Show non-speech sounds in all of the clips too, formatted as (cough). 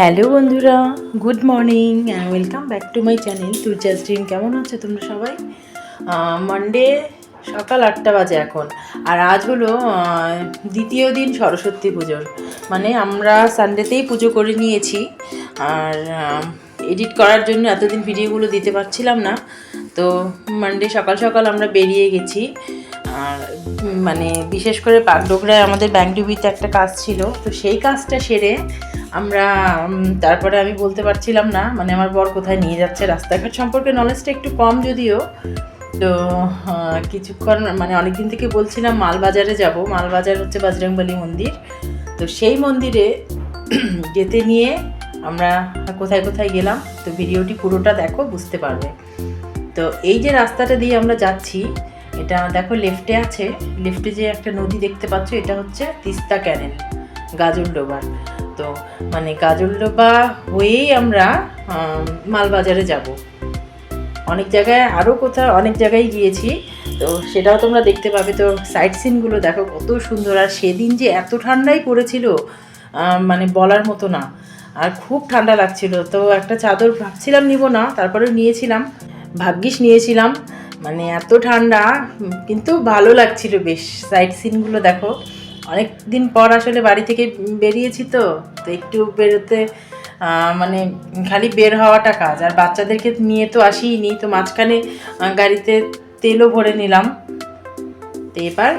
Hello বন্ধুরা, good morning and welcome back to my channel তুর্চা stream কেমন আছো তোমরা সবাই? মানডে সকাল আটটা বাজে এখন। আর আজ হলো দ্বিতীয় দিন সরস্বতী পুজোর। মানে আমরা সানডেতেই পুজো করে নিয়েছি। আর এডিট করার জন্য এতদিন ভিডিওগুলো দিতে পারছিলাম না। তো মানডে সকাল সকাল আমরা বেরিয়ে গেছি। আর মানে বিশেষ করে পাকডোগরায় আমাদের ব্যাংডুবিতে একটা কাজ ছিল, তো সেই কাজটা সেরে আমরা তারপরে আমি বলতে পারছিলাম না মানে আমার বর কোথায় নিয়ে যাচ্ছে রাস্তাঘাট সম্পর্কে নলেজটা একটু কম যদিও। তো কিছুক্ষণ মানে অনেক দিন থেকে বলছিলাম মালবাজারে যাব, মালবাজার হচ্ছে বজরংবলী মন্দির। তো সেই মন্দিরে (clears throat) যেতে নিয়ে আমরা কোথায় কোথায় গেলাম, তো ভিডিওটি পুরোটা দেখো, বুঝতে পারবে। তো এই যে রাস্তাটা দিয়ে আমরা যাচ্ছি এটা দেখো লেফটে আছে। লেফটে যে একটা নদী দেখতে পাচ্ছ, এটা হচ্ছে তিস্তা ক্যানেল গাজলডোবার তো মানে গাজলডোবা হয়েই আমরা মালবাজারে যাব। অনেক জায়গায় আরও কোথাও অনেক জায়গায় গিয়েছি। তো সেটাও তোমরা দেখতে পাবে। তো সাইট সিনগুলো দেখো, কত সুন্দর। আর সেদিন যে এত ঠান্ডাই পড়েছিল মানে বলার মতো না। আর খুব ঠান্ডা লাগছিল। তো একটা চাদর ভাবছিলাম নিব না তারপরে নিয়েছিলাম। ভাগ্যিস নিয়েছিলাম। মানে এত ঠান্ডা কিন্তু ভালো লাগছিল বেশ। সাইট সিনগুলো দেখো অনেক দিন পর আসলে বাড়ি থেকে বেরিয়েছি তো তো একটু বেরোতে মানে খালি বের হওয়াটা কাজ। আর বাচ্চাদেরকে নিয়ে তো আসিনি তো মাঝখানে গাড়িতে তেলও ভরে নিলাম। তো এবার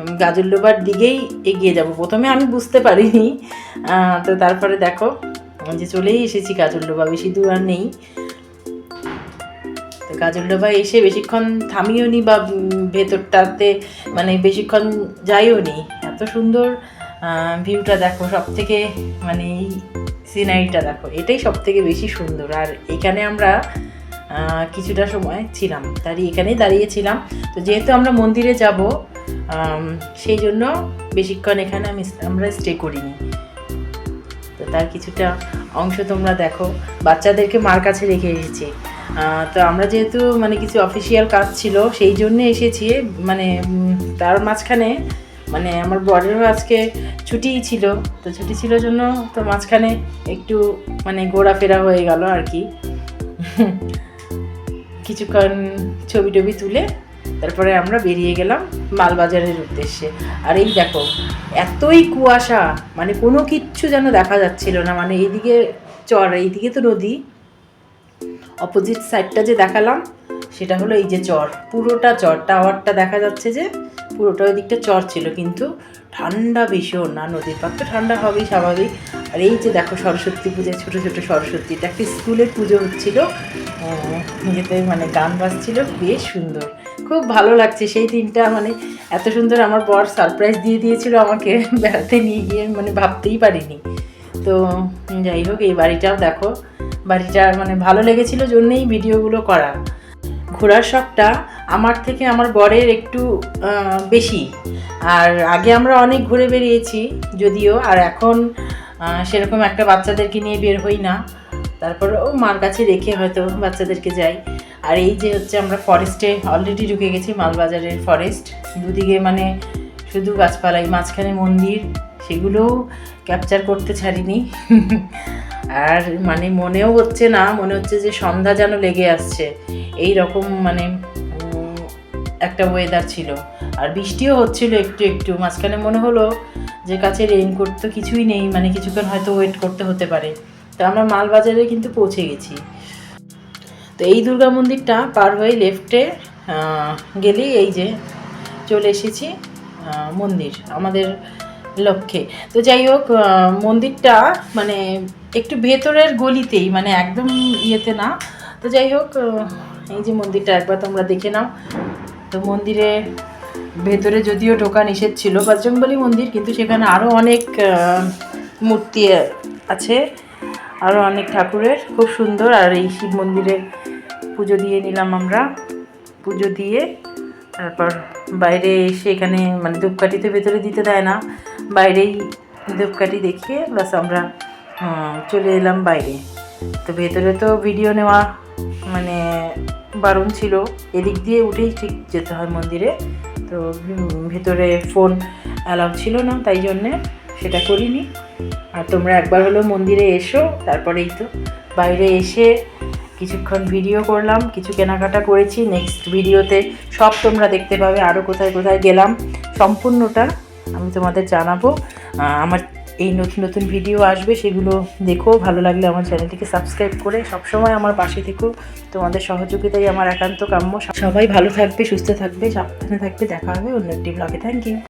আমি গাজলডোবার দিকেই এগিয়ে যাব। প্রথমে আমি বুঝতে পারিনি তো তারপরে দেখো, যে চলেই এসেছি গাজলডোবা বেশি দূর আর নেই। তো গাজলডোবা এসে বেশিক্ষণ থামিও নি বা ভেতরটাতে মানে বেশিক্ষণ যাইও নি। এত সুন্দর ভিউটা দেখো সব থেকে মানে এই সিনারিটা দেখো, এটাই সব থেকে বেশি সুন্দর। আর এখানে আমরা কিছুটা সময় ছিলাম তারই এখানেই দাঁড়িয়েছিলাম। তো যেহেতু আমরা মন্দিরে যাব সেই জন্য বেশিক্ষণ এখানে আমি আমরা স্টে করিনি। তো তার কিছুটা অংশ তোমরা দেখো। বাচ্চাদেরকে মার কাছে রেখে এসেছি। তো আমরা যেহেতু মানে কিছু অফিসিয়াল কাজ ছিল, সেই জন্য এসেছি। মানে তার মাঝখানে মানে আমার বরেরও আজকে ছুটিই ছিল। তো ছুটি ছিল জন্য তো মাঝখানে একটু মানে ঘোরাফেরা হয়ে গেল আর কি। (laughs) কিছুক্ষণ ছবি টবি তুলে তারপরে আমরা বেরিয়ে গেলাম মালবাজারের উদ্দেশ্যে। আর এই দেখো, এতই কুয়াশা মানে কোনো কিচ্ছু যেন দেখা যাচ্ছিল না। মানে এইদিকে চর, এইদিকে তো নদী। অপোজিট সাইডটা যে দেখালাম, সেটা হলো এই যে চর। পুরোটা চর, টাওয়ারটা দেখা যাচ্ছে যে পুরোটা ওই দিকটা চর ছিল, কিন্তু ঠান্ডা ভীষণ না নদীর পার তো ঠান্ডা হবেই স্বাভাবিক। আর এই যে দেখো সরস্বতী পূজায় ছোটো ছোটো সরস্বতী, এটা একটা স্কুলের পুজো হচ্ছিল। যেতে মানে গান বাজছিল, বেশ সুন্দর। খুব ভালো লাগছে সেই দিনটা মানে এত সুন্দর আমার বর সারপ্রাইজ দিয়ে দিয়েছিল আমাকে, বেড়াতে নিয়ে গিয়ে মানে ভাবতেই পারিনি। তো যাই হোক, এই বাড়িটাও দেখো। বাড়িটা মানে ভালো লেগেছিল জন্যেই ভিডিওগুলো করা। ঘোরার শখটা আমার থেকে আমার বরের একটু বেশি। আর আগে আমরা অনেক ঘুরে বেরিয়েছি যদিও আর এখন সেরকম একটা বাচ্চাদেরকে নিয়ে বের হই না। তারপর ও মার কাছে রেখে হয়তো বাচ্চাদেরকে যাই। আর এই যে হচ্ছে আমরা ফরেস্টে অলরেডি ঢুকে গেছি, মালবাজারের ফরেস্ট দুদিকে মানে শুধু গাছপালাই, মাঝখানে মন্দির, সেগুলোও ক্যাপচার করতে ছাড়িনি। (laughs) আর মানে মনেও হচ্ছে না, মনে হচ্ছে যে সন্ধ্যা যেন লেগে আসছে। এই রকম মানে একটা ওয়েদার ছিল। আর বৃষ্টিও হচ্ছিল একটু একটু, মাঝখানে মনে হলো যে কাছে রেইনকোট তো কিছুই নেই মানে কিছুক্ষণ হয়তো ওয়েট করতে হতে পারে। তো আমরা মালবাজারে কিন্তু পৌঁছে গেছি। তো এই দুর্গা মন্দিরটা পার হয়ে লেফটে গেলেই এই যে চলে এসেছি মন্দির, আমাদের লক্ষ্যে। তো যাই হোক মন্দিরটা মানে একটু ভেতরের গলিতেই মানে একদম ইয়েতে না। তো যাই হোক এই যে মন্দিরটা একবার তোমরা দেখে নাও। তো মন্দিরে ভেতরে যদিও ঢোকা নিষেধ ছিল, বজরংবলী মন্দির, কিন্তু সেখানে আরও অনেক মূর্তি আছে আরও অনেক ঠাকুরের। খুব সুন্দর, আর এই শিব মন্দিরে পুজো দিয়ে নিলাম আমরা। পুজো দিয়ে, তারপর বাইরে এসে এখানে মানে ধূপকাঠি তো ভেতরে দিতে দেয় না। বাইরেই ধূপকাঠি দেখিয়ে বাস আমরা চলে এলাম বাইরে। তো ভেতরে তো ভিডিও নেওয়া মানে বারণ ছিল। এদিক দিয়ে উঠেই ঠিক যেতে হয় মন্দিরে। তো ভেতরে ফোন অ্যালাউ ছিল না, তাই জন্যে সেটা করিনি। আর তোমরা একবার হলো মন্দিরে এসো, তারপরেই তো। বাইরে এসে কিছুক্ষণ ভিডিও করলাম, কিছু কেনাকাটা করেছি। নেক্সট ভিডিওতে সব তোমরা দেখতে পাবে আরও কোথায় কোথায় গেলাম। সম্পূর্ণটা আমি তোমাদের জানাব। আমার এই নতুন নতুন ভিডিও আসবে, সেগুলো দেখো। ভালো লাগলে আমার চ্যানেলটিকে সাবস্ক্রাইব করে সবসময় আমার পাশে থেকো। তোমাদের সহযোগিতাই আমার একান্ত কাম্য। সবাই ভালো থাকবে, সুস্থ থাকবে, সাবধানে থাকবে। দেখা হবে অন্য একটি ব্লগে থ্যাংক ইউ